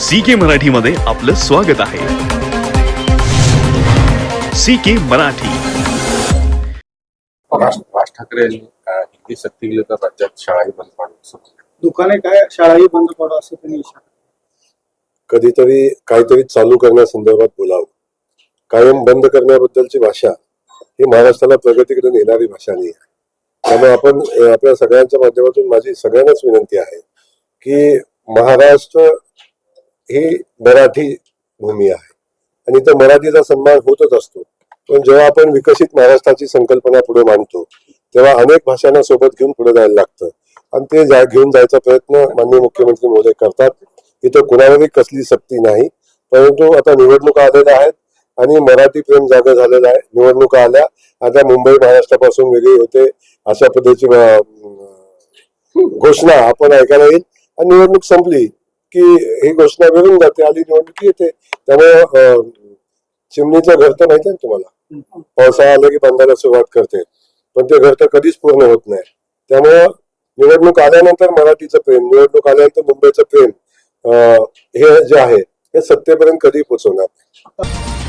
C K Marathi मध्ये आपलं स्वागत आहे. C K Marathi. राज ठाकरे यांनी अं, हिंदी सक्तीविरुद्ध राज्यात शाळाही बंद पाडू दुकाने काय शाळाही बंद पडू असं त्यांनी इशारा कधीतरी काहीतरी चालू करण्यासंदर्भात बोलावं. कायम बंद करण्याबद्दलची भाषा ही महाराष्ट्राला प्रगतीकडे नेणारी भाषा नाही आहे. त्यामुळे आपण आपल्या सगळ्यांच्या माध्यमातून माझी सगळ्यांनाच विनंती आहे की महाराष्ट्र ही मराठी भूमी आहे. आणि त्या मराठीचा सन्मान होतच असतो. पण जेव्हा आपण विकसित महाराष्ट्राची संकल्पना पुढे मांडतो तेव्हा अनेक भाषांना सोबत घेऊन पुढे जायला लागतं. आणि ते जा- घेऊन जायचा प्रयत्न माननीय मुख्यमंत्री महोदय करतात. इथं कुणावरही कसली सक्ती नाही. परंतु आता निवडणुका आलेल्या आहेत आणि मराठी प्रेम जागा झालेलं आहे. निवडणुका आल्या. आता मुंबई महाराष्ट्रापासून वेगळी होते. अशा पद्धतीची घोषणा आपण ऐकायला येईल. आणि निवडणूक संपली. की ही घोषणा मिळून जाते आली निवडणुकी येते. त्यामुळे चिमणीचं घर तर माहिती आहे ना तुम्हाला? पावसाळा आला की बांधायला सुरुवात करते. पण ते घर तर कधीच पूर्ण होत नाही. त्यामुळं निवडणूक आल्यानंतर मराठीचं प्रेम निवडणूक आल्यानंतर मुंबईचं प्रेम हे जे आहे हे सत्तेपर्यंत कधी पोहोचवणार नाही.